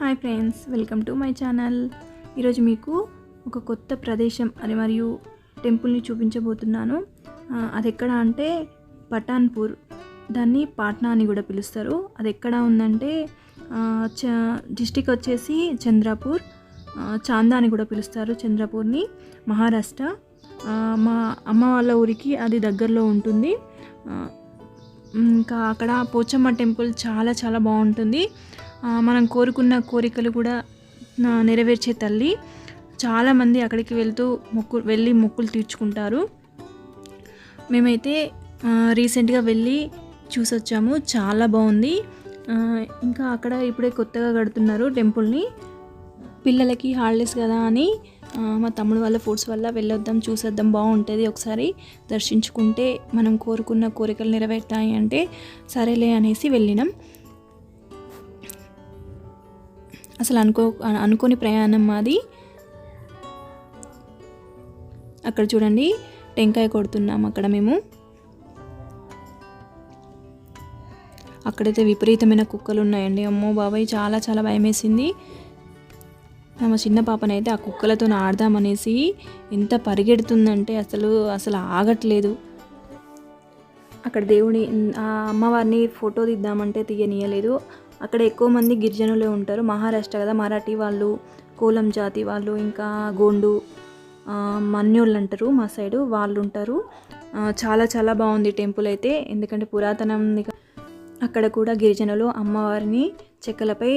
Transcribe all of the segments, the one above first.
Hi friends welcome to my channel. ఈరోజు మీకు ఒక కొత్త ప్రదేశం అని మరియు టెంపుల్ని చూపించబోతున్నాను. అది ఎక్కడ అంటే పఠాన్పూర్. దాన్ని పాట్నా అని కూడా పిలుస్తారు. అది ఎక్కడ ఉందంటే చ డిస్టిక్ వచ్చేసి చంద్రపూర్. చాందా అని కూడా పిలుస్తారు చంద్రపూర్ని. మహారాష్ట్ర. మా అమ్మ వాళ్ళ ఊరికి అది దగ్గరలో ఉంటుంది. ఇంకా అక్కడ పోచమ్మ టెంపుల్ చాలా చాలా బాగుంటుంది. మనం కోరుకున్న కోరికలు కూడా నెరవేర్చే తల్లి చాలామంది అక్కడికి వెళ్తూ మొక్కు వెళ్ళి మొక్కులు తీర్చుకుంటారు. మేమైతే రీసెంట్గా వెళ్ళి చూసొచ్చాము. చాలా బాగుంది. ఇంకా అక్కడ ఇప్పుడే కొత్తగా కడుతున్నారు టెంపుల్ని. పిల్లలకి హాలిడేస్ కదా అని మా తమ్ముడు వాళ్ళ ఫుడ్స్ వల్ల వెళ్ళొద్దాం చూసేద్దాం బాగుంటుంది ఒకసారి దర్శించుకుంటే మనం కోరుకున్న కోరికలు నెరవేరుతాయి అంటే సరేలే అనేసి వెళ్ళినాం. అసలు అనుకో అనుకోని ప్రయాణం మాది. అక్కడ చూడండి టెంకాయ కొడుతున్నాం అక్కడ మేము. అక్కడైతే విపరీతమైన కుక్కలు ఉన్నాయండి. అమ్మో బాబాయ్ చాలా చాలా భయం వేసింది మా చిన్న పాపనైతే ఆ కుక్కలతో ఆడదామనేసి ఎంత పరిగెడుతుందంటే అసలు అసలు ఆగట్లేదు. అక్కడ దేవుని ఆ అమ్మవారిని ఫోటో తీద్దామంటే తీయనీయలేదు. అక్కడ ఎక్కువ మంది గిరిజనులే ఉంటారు. మహారాష్ట్ర కదా మరాఠీ వాళ్ళు కోలం జాతి వాళ్ళు ఇంకా గోండు మన్యోళ్ళు అంటారు మా సైడు వాళ్ళు ఉంటారు. చాలా చాలా బాగుంది టెంపుల్ అయితే. ఎందుకంటే పురాతనం అక్కడ కూడా గిరిజనులు అమ్మవారిని చెక్కలపై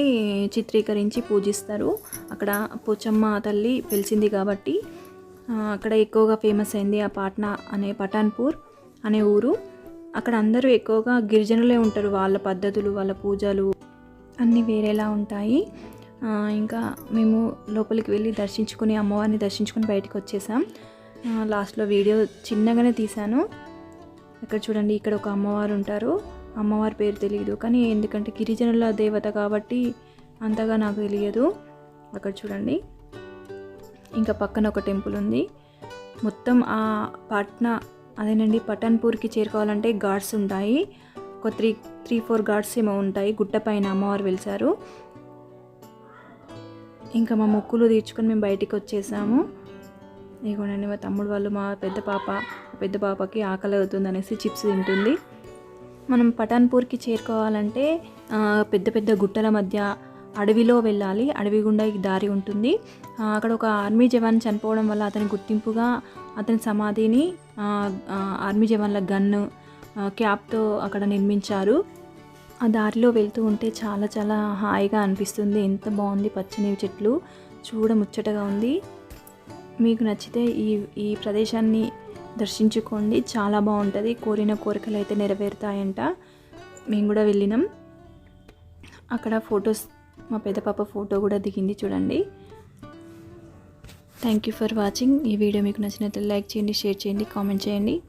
చిత్రీకరించి పూజిస్తారు. అక్కడ పోచమ్మ తల్లి పిలిచింది కాబట్టి అక్కడ ఎక్కువగా ఫేమస్ అయింది ఆ పాట్నా అనే పఠాన్పూర్ అనే ఊరు. అక్కడ అందరూ ఎక్కువగా గిరిజనులే ఉంటారు. వాళ్ళ పద్ధతులు వాళ్ళ పూజలు. అన్నీ వేరేలా ఉంటాయి. ఇంకా మేము లోపలికి వెళ్ళి దర్శించుకుని అమ్మవారిని దర్శించుకుని బయటకు వచ్చేసాం. లాస్ట్లో వీడియో చిన్నగానే తీశాను. ఇక్కడ చూడండి ఇక్కడ ఒక అమ్మవారు ఉంటారు. అమ్మవారి పేరు తెలియదు కానీ ఎందుకంటే గిరిజనుల దేవత కాబట్టి అంతగా నాకు తెలియదు. అక్కడ చూడండి. ఇంకా పక్కన ఒక టెంపుల్ ఉంది. మొత్తం ఆ పాట్నా అదేనండి పఠాన్పూర్కి చేరుకోవాలంటే గాడ్స్ ఉంటాయి. ఒక త్రీ త్రీ ఫోర్ గాడ్స్ ఏమో ఉంటాయి. గుట్ట పైన అమ్మవారు వెలిసారు. ఇంకా మా మొక్కులు తీర్చుకొని మేము బయటికి వచ్చేసాము. ఇదిగోనండి మా తమ్ముడు వాళ్ళు మా పెద్ద పాప పెద్ద పాపకి ఆకలి అవుతుంది అనేసి చిప్స్ తింటుంది. మనం పఠాన్పూర్కి చేరుకోవాలంటే పెద్ద పెద్ద గుట్టల మధ్య అడవిలో వెళ్ళాలి. అడవి గుండా ఈ దారి ఉంటుంది. అక్కడ ఒక ఆర్మీ జవాన్ చనిపోవడం వల్ల అతని గుర్తింపుగా అతని సమాధిని ఆర్మీ జవాన్ల గన్ను క్యాప్తో అక్కడ నిర్మించారు. ఆ దారిలో వెళ్తూ ఉంటే చాలా చాలా హాయిగా అనిపిస్తుంది. ఎంత బాగుంది పచ్చని చెట్లు. చూడ ముచ్చటగా ఉంది. మీకు నచ్చితే ఈ ఈ ప్రదేశాన్ని దర్శించుకోండి. చాలా బాగుంటుంది. కోరిన కోరికలు అయితే నెరవేరుతాయంట. మేము కూడా వెళ్ళినాం. అక్కడ ఫొటోస్ మా పెద్ద పాప ఫోటో కూడా దిగింది చూడండి. థ్యాంక్ యూ ఫర్ వాచింగ్ ఈ వీడియో మీకు నచ్చినట్లయితే లైక్ చేయండి షేర్ చేయండి కామెంట్ చేయండి.